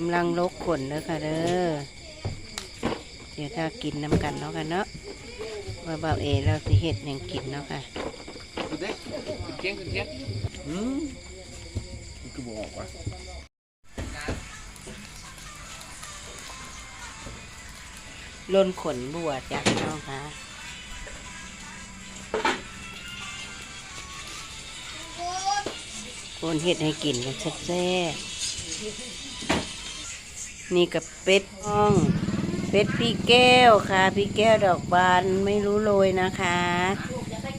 กำลังลกขนเด้อค่ะเด้อเดี๋ยวถ้ากินน้ำกันเนาะค่ะเนาะว่าเบาเอเราสิเฮ็ดหยังกินเนาะค่ะดูดิเคียงเคียงอืมมันก็บอกว่าลนขนบัวจากน้องค่ะคนเฮ็ดให้กินกันแซ่บ นี่กับเป็ดห้องเป็ดพี่แก้วค่ะ พี่แก้วดอกบานไม่รู้โรยนะคะ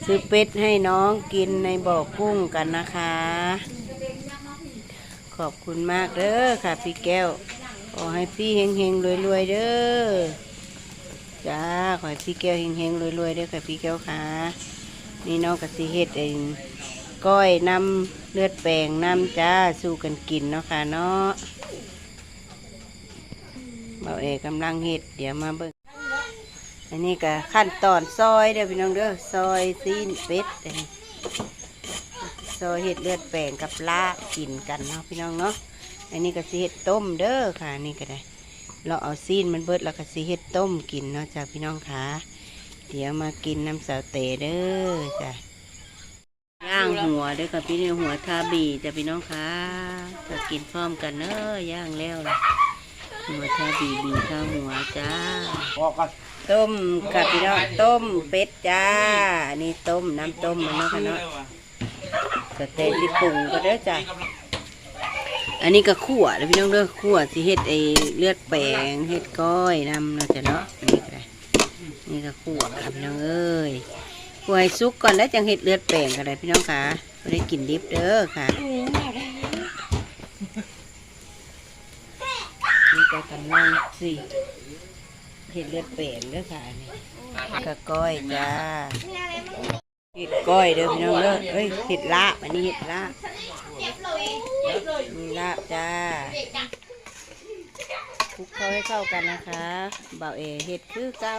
ซื้อเป็ดให้น้องกินในบ่อกุ้งกันนะคะ ขอบคุณมากเด้อค่ะ พี่แก้วขอให้พี่เฮงๆรวยๆเด้อจ้าขอให้พี่แก้วเฮงๆรวยๆเด้อค่ะพี่แก้วค่ะนี่น้องกสิเฮ็ดเองก้อยน้ำเลือดแปลงน้ำจ้าสู้กันกินเนาะค่ะเนาะ เบาเอกกำลังเฮ็ดเดี๋ยวมาเบิ่งอันนี้ก็ขั้นตอนซอยเด้อพี่น้องเด้อซอยซีนเป็ดเด้ซอยเฮ็ดเลือดแปลงกับลาบกินกันเนาะพี่น้องเนาะอันนี้ก็สิเฮ็ดต้มเด้อค่ะนี่ก็ได้ เราเอาซีนมันเบิดแล้วก็สิเฮ็ดต้มกินเนาะจ้าพี่น้องค่ะเดี๋ยวมากินน้ำสาวเตเด้อจ้ะย่างหัวเด้อกับพี่เนี่หัวทาบีจ้ะพี่น้องค่ะจะกินพร้อมกันเนอะย่างแล้วล่ะ หัวทาบีบีข้าวหัวจ้าบอกกันต้มกับพี่น้องต้มเป็ดจ้าอันนี้ต้มน้ำต้มมันเนาะค่ะเนาะสเต็กที่ปรุงก็เด้อจ้ะอันนี้ก็ขั่วแล้วพี่น้องเด้อขั่วสิเฮ็ดไอเลือดแปลงเฮ็ดก้อยนำเนาะจ้ะเนาะอันนี้ก็ได้นี่ก็ขั่วค่ะพี่น้องเอ้ยขั่วให้สุกก่อนแล้วจังเฮ็ดเลือดแปลงก็ได้พี่น้องค่ะไม่ได้กินดิบเด้อค่ะ นี่ก็กำลังสิเฮ็ดเลือดแปลงเด้อค่ะอันนี่ก็ก้อยจ้าเฮ็ดก้อยเด้อพี่น้องเด้อเอ้ยเฮ็ดลาบอันนี้เฮ็ดลาบมีลาบจ้าคลุกเข้าให้เข้ากันนะคะเบาเอเห็ดคือเก่า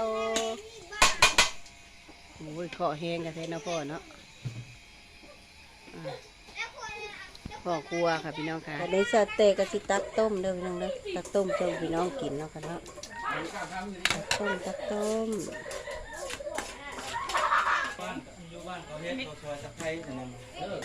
โอ้ยขอแห้งกันเทนะพ่อเนาะ พ่อกลัวค่ะพี่น้องค่ะในสเต็กก็สิตักต้มเด้อพี่น้องเด้อตักต้มเจ้าพี่น้องกินเนาะค่ะเนาะตักต้มตักต้มอยู่บ้านเขาเฮ็ดตัวซอยตะไคร้ขนน่ะเออ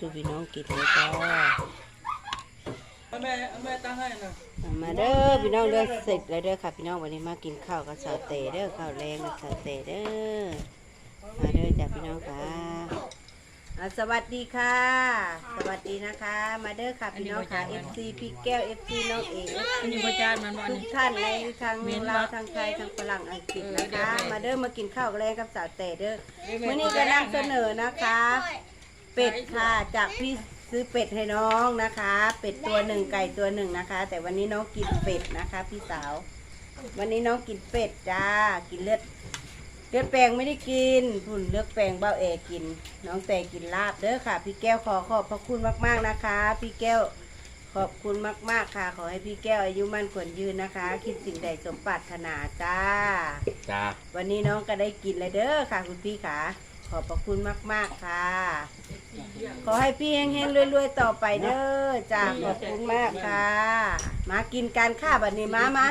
สู่พี่น้องกินเลยจ้าเอาแม่เอาแม่ตั้งให้นะเอามาเด้อพี่น้องเด้อเสร็จแล้วเด้อค่ะพี่น้องวันนี้มากินข้าวกับสาวเตเด้อข้าวแรงกับสาวเตเด้อมาเด้อจ้ะพี่น้องค่ะอ่าสวัสดีค่ะ สวัสดีนะคะ มาเด้อค่ะพี่น้องค่ะ FC พี่แก้ว FC น้องเอกอันนี้ประจานมันวันทุนี้กท่านในทางลาวทางไทยทางฝรั่งอังกฤษนะคะ มาเด้อมากินข้าวแรงกับสาวเตเด้อมื่อนี้ก็นำเสนอนะคะ เป็ดค่ะ จากพี่ซื้อเป็ดให้น้องนะคะ เป็ดตัวหนึ่งไก่ตัวหนึ่งนะคะ แต่วันนี้น้องกินเป็ดนะคะ พี่สาว วันนี้น้องกินเป็ดจ้า กินเลือดเลือดแปลงไม่ได้กินพุ่นเลือดแปลงเบ้าเอกิน น้องแต่กินลาบเด้อค่ะ พี่แก้วขอขอบพระคุณมากๆนะคะ พี่แก้วขอบคุณมาก ๆ ค่ะ ขอให้พี่แก้วอายุมั่นขวัญยืนนะคะ คิดสิ่งใดสมปรารถนาจ้า จ้า วันนี้น้องก็ได้กินเลยเด้อค่ะ คุณพี่ค่ะ ขอบพระคุณมาก ๆ ค่ะ ขอให้พี่เฮงๆรวยๆ ต่อไปเด้อจ้าขอบคุณมากค่ะ มากินกันข้าบัดนี้มามา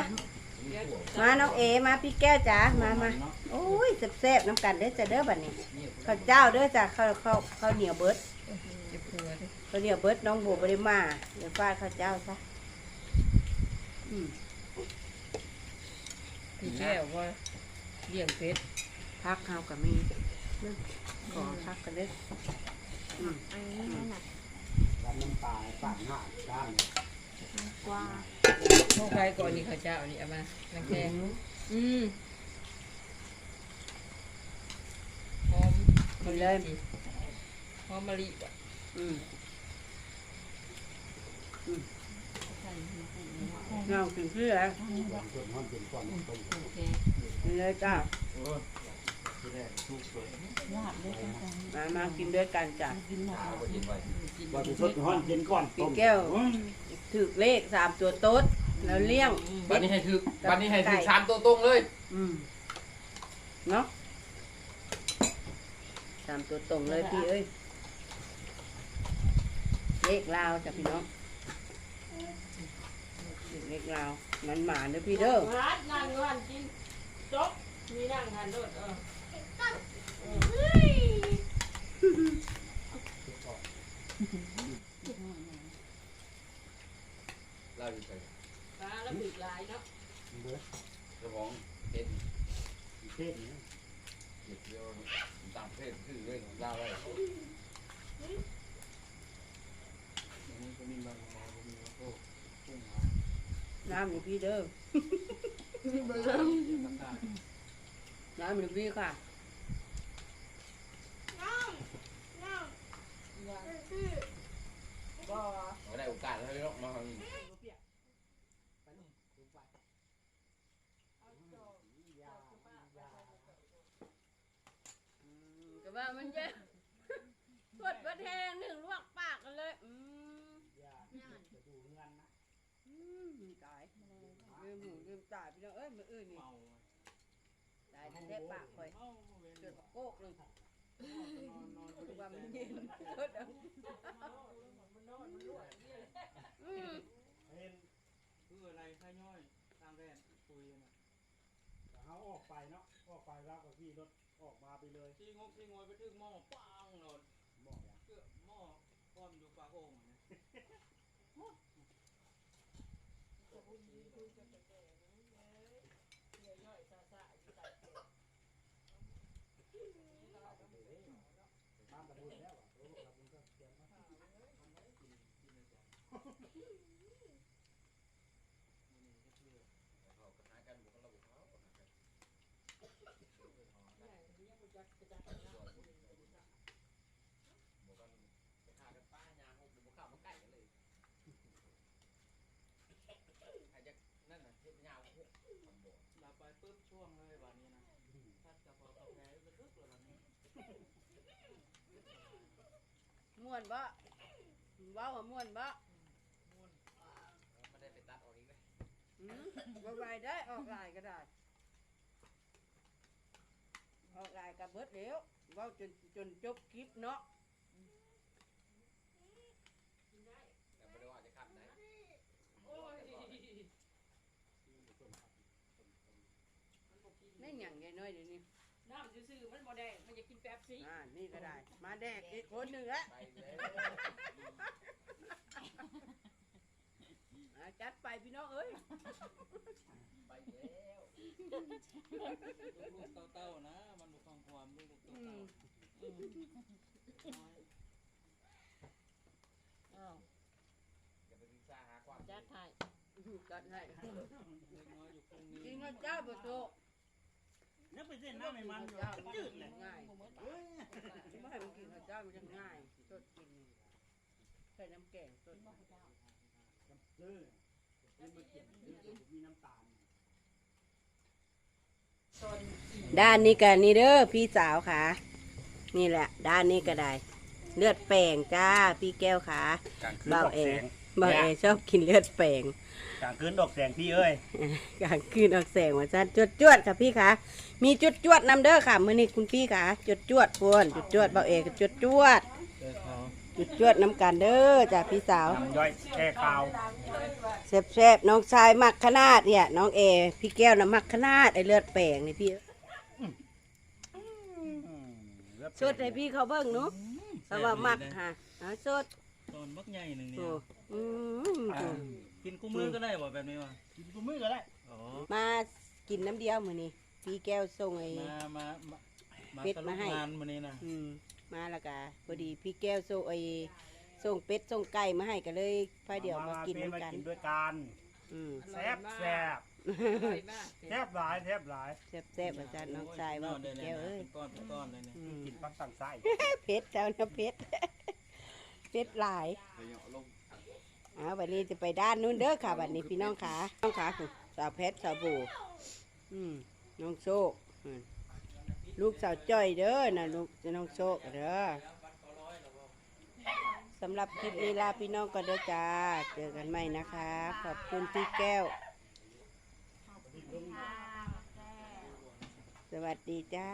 มาน้องเอมาพี่แก้วจ๋ามามาโอ้ยแซ่บๆน้ำกันเด้อจ้าเด้อบัดนี้ข้าวเจ้าเด้อจ้าข้าวข้าวข้าวเหนียวเบิดข้าวเหนียวเบิดน้องบัวบริมาเดี๋ยวฟาดข้าวเจ้าซะอืมพี่แก้วว่าเลี้ยงเป็ดพักเฮากับมี เรื่องขอพักกันเด้ออืมพวกใครก่อนนี่เขาเจ้านี่เอามานังแกอืมหอมมะลิสิหอมมะลิอะอืมอืมเรากินเพื่อโอเคกินเลยจ้าที่แรกทุกคน มามากินด้วยกันจ้ะเอาไปกินไว้กินว่าจะสดฮ้อนกินก่อนพี่แก้วถือเลขสามตัวโต๊ดแล้วเลี้ยงวันนี้ให้ถือวันนี้ให้ถือสามตัวตรงเลย อืมเนาะสามตัวตรงเลยพี่เอ้ยเลขลาวจ้ะพี่น้องเลขลาวมันหมาเด้อพี่เด้อฮัดนั่งอยู่หันกินจบมีนั่งหันโดดเออ เราอยู่ใส่ปลาแล้วบีกหลายเนาะเจ้าของเห็ดเทศนี่เห็ดเดียวต่างประเทศคือเลยของเราเลยน้ำอยู่พี่เด้อน้ำอยู่พี่ค่ะ ไม่ได้โอกาสให้ลอกมาทางนี้ก็ว่ามันเยอะปวดประแทงหนึ่งลวกปากกันเลย อืมจะดูเงินนะอืมตายลืมหูลืมตาพี่น้องเอ้ยมืออื่นนี่ตายแท้ๆปากคอยเกิดโกกเลย คือว่ามันเย็นเกิดเอาอืมเห็นคืออะไรข้าย่อยตามแรนคุยน่ะเขาออกไปเนาะออกไปแล้วก็ขี่รถออกมาไปเลยที่งกที่งอยไปถึงหม้อปังหลดบอกอเกือบหม้อก้อนอยู่ปากโอ่งเนี่ย บ้านตะบุญแล้วอะโอ้ตะบุญก็ เตรียมมาเขากระทากันบุกระบุเขาบอกกันกระทากันป้ายางบุกข้าวมันไก่กันเลยอาจจะนั่นน่ะเห็ดยาวพวกทำบ่เราไปปุ๊บช่วงเลยวันนี้นะถ้ากระเพาะกาแฟไปทึกเลยวันนี้ ม่วนบ่เว้าว่าม่วนบ่ไม่ได้ไปตัดออกอีกเลยอืมบ่ไหวได้ออกลายก็ได้ออกลายกับเบิดแล้วเว้าจนจนจบคลิปเนาะแต่ไม่ได้ว่าจะขับไหนโอ้ยไม่หยังใหญ่น้อยเดี๋ยวนี้ น้ำซื่อๆมันบ่แดงมันจะกินแป๊บซี่ อ่านี่ก็ได้ มาแดกอีกคนหนึ่งละไปแล้วอ่าจัดไปพี่น้องเอ้ย ไปแล้วลูกเต้าๆนะ มันบุกฟังความลูกอืเต้ามอ้าวอย่าไปศึกษาหาความจัดให้จัดให้ๆเล็กน้อยอยู่คงนี้จริงนะเจ้าบ่โต เนี่ยไปเส้นน้ำไม่มันอยู่จืดเลยง่ายไม่ให้มันกินข้าวเจ้ามันจะง่ายสดกินใส่น้ำแกงสดซื้อนี่มาเก็บมีน้ำตาลด้านนี้กันนี่เด้อพี่สาวค่ะ นี่แหละ ด้านนี้ก็ได้ เลือดแปลงจ้า พี่แก้วค่ะกลางคืนเบาดอกเอง บ่าวเอชอบกินเลือดแปลงกลางคืนดอกแสงพี่เอ้ยกลางคืนออกแสงว่าจันจวดจวดค่ะพี่ค่ะมีจุดจวดนำเด้อค่ะมื้อนี้คุณพี่ค่ะจุดจวดพวนจุดจวดเบาเอกจุดจวดเจอเขาจุดจวดน้ำกันเด้อจ้าพี่สาวน้ำย่อยแก้ขาวแซ่บๆน้องชายมักขนาดเนี่ยน้องเอ พี่แก้วน่ะมักขนาดไอเลือดแปลงนี่พี่อืมเลือสดให้พี่เขาเบิ่งเนาะเพราะว่ามักค่ะเอาสด ตอนบักใหญ่หนึ่งเนี่โอ้ยอืมกินกุ้มือก็ได้บ่แบบนี้วะกินกูมือก็ได้อ๋อมากินน้ำเดียวมื้อนี้พี่แก้วส่งไอ้มามามามาเป็ดสรุมาปให้งานวันนี้นะอืมมาแล้วก็พอดีพี่แก้วส่งไอ้ส่งเป็ดส่งไก่มาให้ก็เลยพาเดี๋ยวมากินเป็น้ำกันมากินด้วยกันอืมแซ่บแซ่บอร่อยมากแซ่บหลายแซ่บหลายแซ่บๆอาจารย์น้องชายว่าโอ้พี่ยแก้วเอ้ยเป็นก้อนเป็นก้อนเลยเนี่ยอืมกินปักตั้งไส้เผ็ดเจ้านะเผ็ด เผ็ดหลายเอาลงอ่าวันนี้จะไปด้านนู้นเด้อค่ะวันนี้พี่น้องขาน้องขาคุณสาวเพชรสาวบูอืมน้องโชคลูกสาวจ้อยเด้อนะลูกน้องโชคเด้อสำหรับคลิปนี้ลาพี่น้องกันเด้อจ้า เจอกันใหม่นะคะ ขอบคุณพี่แก้ว สวัสดีจ้า